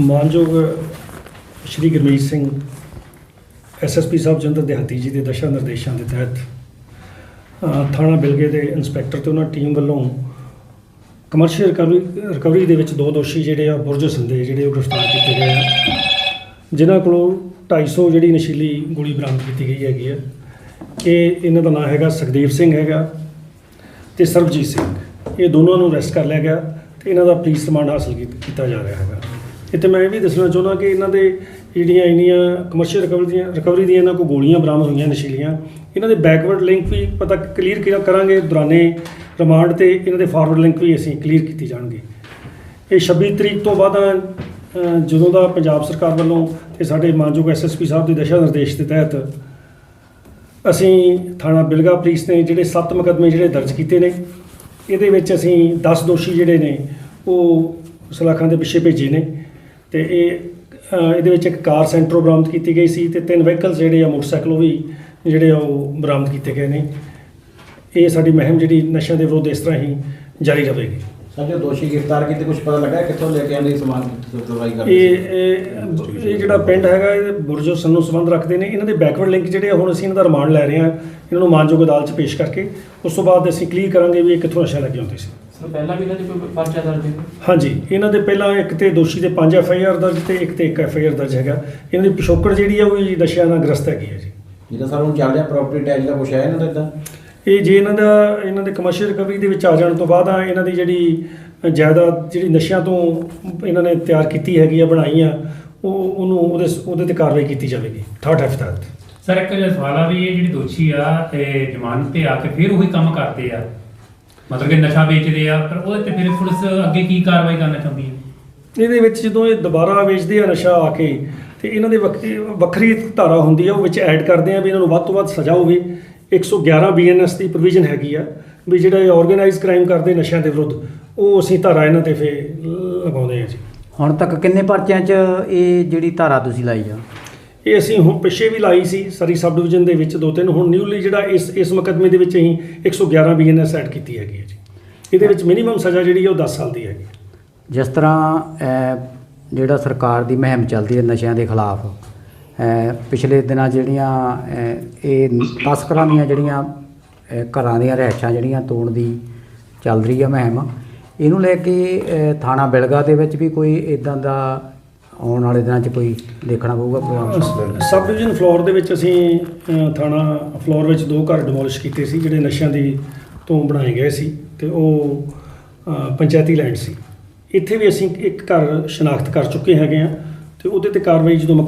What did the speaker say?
ਮਾਨਯੋਗ ਸ਼੍ਰੀ ਗੁਰਮੀਤ ਸਿੰਘ ਐਸਐਸਪੀ ਸਾਹਿਬ ਜੰਦਰ ਦਿਹਾਤੀ ਜੀ ਦੇ ਦਸ਼ਾ ਨਿਰਦੇਸ਼ਾਂ ਦੇ ਤਹਿਤ ਥਾਣਾ ਬਿਲਗੇ ਦੇ ਇੰਸਪੈਕਟਰ ਤੇ ਉਹਨਾਂ ਟੀਮ ਵੱਲੋਂ ਕਮਰਸ਼ੀਅਲ ਰਿਕਵਰੀ ਰਿਕਵਰੀ ਦੇ ਵਿੱਚ ਦੋ ਦੋਸ਼ੀ ਜਿਹੜੇ ਆ, ਬੁਰਜ ਸੰਦੇ ਜਿਹੜੇ ਉਹ ਗ੍ਰਿਫਤਾਰ ਕੀਤੇ ਗਏ ਆ, ਜਿਨ੍ਹਾਂ ਕੋਲੋਂ 250 ਜਿਹੜੀ ਨਸ਼ੀਲੀ ਗੋਲੀ ਬਰਾਮਦ ਕੀਤੀ ਗਈ ਹੈਗੀ ਆ। ਇਹ ਇਹਨਾਂ ਦਾ ਨਾਮ ਹੈਗਾ ਸੁਖਦੇਵ ਸਿੰਘ ਹੈਗਾ ਤੇ ਸਰਬਜੀਤ ਸਿੰਘ। ਇਹ ਦੋਨਾਂ ਨੂੰ ਅਰੈਸਟ ਕਰ ਲਿਆ ਗਿਆ ਤੇ ਇਹਨਾਂ ਦਾ ਪੁਲਿਸ ਰਿਮਾਂਡ ਹਾਸਲ ਕੀ- ਕੀਤਾ ਜਾ ਰਿਹਾ ਹੈਗਾ। ਇੱਥੇ ਮੈਂ ਇਹ ਵੀ ਦੱਸਣਾ ਚਾਹੁੰਦਾ ਕਿ ਇਹਨਾਂ ਦੇ ਜਿਹੜੀਆਂ ਇੰਨੀਆਂ ਕਮਰਸ਼ੀਅਲ ਰਿਕਵਰੀ ਦੀਆਂ ਰਿਕਵਰੀ ਦੀਆਂ ਇਹਨਾਂ ਕੋਲ ਗੋਲੀਆਂ ਬਰਾਮਦ ਹੋਈਆਂ ਨਸ਼ੀਲੀਆਂ। ਇਹਨਾਂ ਦੇ ਬੈਕਵਰਡ ਲਿੰਕ ਵੀ ਪਤਾ ਕਲੀਅਰ ਕਰਾਂਗੇ ਦੌਰਾਨੇ ਰਿਮਾਂਡ ਤੇ ਇਹਨਾਂ ਦੇ ਫਾਰਵਰਡ ਲਿੰਕ ਵੀ ਅਸੀਂ ਕਲੀਅਰ ਕੀਤੀ ਜਾਣਗੇ। ਇਹ 26 ਤਰੀਕ ਤੋਂ ਬਾਅਦ ਜਦੋਂ ਦਾ ਪੰਜਾਬ ਸਰਕਾਰ ਵੱਲੋਂ ਤੇ ਸਾਡੇ ਮਾਨਯੋਗ ਐਸਐਸਪੀ ਸਾਹਿਬ ਦੇ ਦਿਸ਼ਾ ਨਿਰਦੇਸ਼ ਦੇ ਤਹਿਤ ਅਸੀਂ ਥਾਣਾ ਬਿਲਗਾ ਪੁਲਿਸ ਨੇ ਜਿਹੜੇ 7 ਮੁਕੱਦਮੇ ਜਿਹੜੇ ਦਰਜ ਕੀਤੇ ਨੇ, ਇਹਦੇ ਵਿੱਚ ਅਸੀਂ 10 ਦੋਸ਼ੀ ਜਿਹੜੇ ਨੇ, ਉਹ ਸਲਾਖਾਂ ਦੇ ਪਿੱਛੇ ਭੇਜੇ ਨੇ। ਤੇ ਇਹ ਇਹਦੇ ਵਿੱਚ ਇੱਕ ਕਾਰ ਸੈਂਟਰੋ ਬਰਾਮਦ ਕੀਤੀ ਗਈ ਸੀ ਤੇ ਤਿੰਨ ਵਹੀਕਲਸ ਜਿਹੜੇ ਆ ਮੋਟਰਸਾਈਕਲ ਉਹ ਵੀ ਜਿਹੜੇ ਉਹ ਬਰਾਮਦ ਕੀਤੇ ਗਏ ਨੇ। ਇਹ ਸਾਡੀ ਮਹਿਮ ਜਿਹੜੀ ਨਸ਼ਿਆਂ ਦੇ ਵਿਰੁੱਧ ਇਸ ਤਰ੍ਹਾਂ ਹੀ ਜਾਰੀ ਰਹੇਗੀ। ਜੋ ਦੋਸ਼ੀ ਗ੍ਰਿਫਤਾਰ ਕੀਤੇ ਕੁਝ ਪਤਾ ਲੱਗਾ ਕਿੱਥੋਂ ਲੈ ਕੇ ਆਉਂਦੇ ਸਮਾਨ ਸਪਲਾਈ ਕਰਦੇ ਇਹ ਇਹ ਇਹ ਜਿਹੜਾ ਪਿੰਡ ਹੈਗਾ ਇਹ ਬੁਰਜੋ ਸੰਨੂ ਸੰਬੰਧ ਰੱਖਦੇ ਨੇ। ਇਹਨਾਂ ਦੇ ਬੈਕਵਰਡ ਲਿੰਕ ਜਿਹੜੇ ਆ ਹੁਣ ਅਸੀਂ ਇਹਨਾਂ ਦਾ ਰਿਮਾਂਡ ਲੈ ਰਹੇ ਹਾਂ। ਇਹਨਾਂ ਨੂੰ ਮਾਨਯੋਗ ਅਦਾਲਤ 'ਚ ਪੇਸ਼ ਕਰਕੇ ਉਸ ਤੋਂ ਬਾਅਦ ਅਸੀਂ ਕਲੀਅਰ ਕਰਾਂਗੇ ਵੀ ਇਹ ਕਿੱਥੋਂ ਨਸ਼ਾ ਲੈ ਕੇ ਆਉਂਦੇ ਸੀ। ਸਰ ਪਹਿਲਾਂ ਵੀ ਇਹਨਾਂ ਦੇ ਕੋਈ ਪਰਚਾ ਦਰਜ ਹੈ? ਹਾਂਜੀ ਇਹਨਾਂ ਦੇ ਪਹਿਲਾਂ ਇੱਕ ਤੇ ਦੋਸ਼ੀ ਦੇ 5 ਐਫ ਆਈ ਆਰ ਦਰਜ ਤੇ ਇੱਕ ਤੇ ਇੱਕ ਐਫ ਆਈ ਆਰ ਦਰਜ ਹੈਗਾ। ਇਹਨਾਂ ਦੀ ਪਿਛੋਕੜ ਜਿਹੜੀ ਆ ਉਹ ਵੀ ਨਸ਼ਿਆਂ ਨਾਲ ਗ੍ਰਸਤ ਹੈਗੀ ਹੈ ਜੀ। ਜਿਹੜਾ ਸਰ ਹੁਣ ਚੱਲ ਰਿਹਾ ਪ੍ਰਾਪਰਟੀ ਟੈਕਸ ਦਾ ਕੁਝ ਹੈ ਇਹਨਾਂ ਦਾ ਇਦਾਂ? ਇਹ ਜੇ ਇਹਨਾਂ ਦਾ ਇਹਨਾਂ ਦੇ ਕਮਰਸ਼ੀਅਲ ਰਿਕਵਰੀ ਦੇ ਵਿੱਚ ਆ ਜਾਣ ਤੋਂ ਬਾਅਦ ਆ ਇਹਨਾਂ ਦੀ ਜਿਹੜੀ ਜਾਇਦਾਦ ਜਿਹੜੀ ਨਸ਼ਿਆਂ ਤੋਂ ਇਹਨਾਂ ਨੇ ਤਿਆਰ ਕੀਤੀ ਹੈਗੀ ਆ ਬਣਾਈ ਆ ਉਹ ਉਹਨੂੰ ਉਹਦੇ ਉਹਦੇ ਤੇ ਕਾਰਵਾਈ ਕੀਤੀ ਜਾਵੇਗੀ ਥਰਡ ਐਫ ਤਹਿਤ ਸਰ ਇੱਕ ਜਿਹੜਾ ਸਵਾਲ ਆ ਵੀ ਇਹ ਜਿਹੜੀ ਦੋਸ਼ੀ ਆ ਤੇ ਜ਼ਮਾਨਤ ਤੇ ਆ ਕੇ ਫਿਰ ਉਹੀ ਕੰਮ ਕਰਦੇ ਆ ਮਤਲਬ ਕਿ ਨਸ਼ਾ ਵੇਚਦੇ ਆ ਪਰ ਉਹਦੇ ਤੇ ਫਿਰ ਪੁਲਿਸ ਅੱਗੇ ਕੀ ਕਾਰਵਾਈ ਕਰਨਾ ਚਾਹੁੰਦੀ ਹੈ? ਇਹਦੇ ਵਿੱਚ ਜਦੋਂ ਇਹ ਦੁਬਾਰਾ ਵੇਚਦੇ ਆ ਨਸ਼ਾ ਆ ਕੇ ਤੇ ਇਹਨਾਂ ਦੇ ਵੱਖ- ਵੱਖਰੀ ਧਾਰਾ ਹੁੰਦੀ ਆ ਉਹ ਵਿੱਚ ਐਡ ਕਰਦੇ ਆ ਵੀ ਇਹਨਾਂ ਨੂੰ ਵੱਧ ਤੋਂ ਵੱਧ ਸਜ਼ਾ ਹੋਵੇ। 111 ਬੀਐਨਐਸ ਦੀ ਪ੍ਰੋਵੀਜ਼ਨ ਹੈਗੀ ਆ ਵੀ ਜਿਹੜਾ ਇਹ ਆਰਗੇਨਾਈਜ਼ ਕ੍ਰਾਈਮ ਕਰਦੇ ਨਸ਼ਿਆਂ ਦੇ ਵਿਰੁੱਧ ਉਹ ਅਸੀਂ ਧਾਰਾ ਇਹਨਾਂ ਤੇ ਫੇ ਲਗਾਉਂਦੇ ਆ ਜੀ। ਹੁਣ ਤੱਕ ਕਿੰਨੇ ਪਰਚਿਆਂ 'ਚ ਇਹ ਜਿਹੜੀ ਧਾਰਾ ਤੁਸੀਂ ਲਾਈ ਆ? ਇਹ ਅਸੀਂ ਹੁਣ ਪਿੱਛੇ ਵੀ ਲਾਈ ਸੀ ਸਰੀ ਸਬ ਡਿਵੀਜ਼ਨ ਦੇ ਵਿੱਚ ਦੋ ਤਿੰਨ ਹੁਣ ਨਿਊਲੀ ਜਿਹੜਾ ਇਸ ਇਸ ਮੁਕੱਦਮੇ ਦੇ ਵਿੱਚ ਅਸੀਂ 111 ਬੀਐਨਐਸ ਐਡ ਕੀਤੀ ਹੈਗੀ ਹੈ ਜੀ। ਇਹਦੇ ਵਿੱਚ ਮਿਨੀਮਮ ਸਜ਼ਾ ਜਿਹੜੀ ਹੈ ਉਹ 10 ਸਾਲ ਦੀ ਹੈਗੀ ਜਿਸ ਤਰ੍ਹਾਂ ਜਿਹੜਾ ਸਰਕਾਰ ਦੀ ਮਹਿਮ ਚੱਲਦੀ ਹੈ ਨਸ਼ਿਆਂ ਦੇ ਖਿਲਾਫ ਪਿਛਲੇ ਦਿਨਾਂ ਜਿਹੜੀਆਂ ਅਹ, ਇਹ ਤਸਕਰਾਂ ਦੀਆਂ ਜਿਹੜੀਆਂ ਘਰਾਂ ਦੀਆਂ ਰਹਿਸ਼ਾਂ ਜਿਹੜੀਆਂ ਤੋੜਨ ਦੀ ਚੱਲ ਰਹੀ ਹੈ ਮਹਿਮ ਇਹਨੂੰ ਲੈ ਕੇ ਥਾਣਾ ਬਿਲਗਾ ਦੇ ਵਿੱਚ ਵੀ ਕੋਈ ਇਦਾਂ ਦਾ ਆਉਣ ਵਾਲੇ ਦਿਨਾਂ 'ਚ ਕੋਈ ਦੇਖਣਾ ਪਊਗਾ ਪ੍ਰੋਗਰਾਮ ਸਬ ਡਿਵੀਜ਼ਨ ਫਲੋਰ ਦੇ ਵਿੱਚ ਅਸੀਂ ਅ, ਥਾਣਾ ਫਲੋਰ ਵਿੱਚ ਦੋ ਘਰ ਡਿਮੋਲਿਸ਼ ਕੀਤੇ ਸੀ ਜਿਹੜੇ ਨਸ਼ਿਆਂ ਦੀ ਤੋਂ ਬਣਾਏ ਗਏ ਸੀ ਤੇ ਉਹ ਅ, ਪੰਚਾਇਤੀ ਲੈਂਡ ਸੀ। ਇੱਥੇ ਵੀ ਅਸੀਂ ਇੱਕ ਘਰ ਸ਼ਨਾਖਤ ਕਰ ਚੁੱਕੇ ਹੈਗੇ ਆ ਤੇ ਉਹਦੇ ਤੇ ਕਾਰਵਾਈ ਜਦੋਂ ਮੁਕੰਮਲ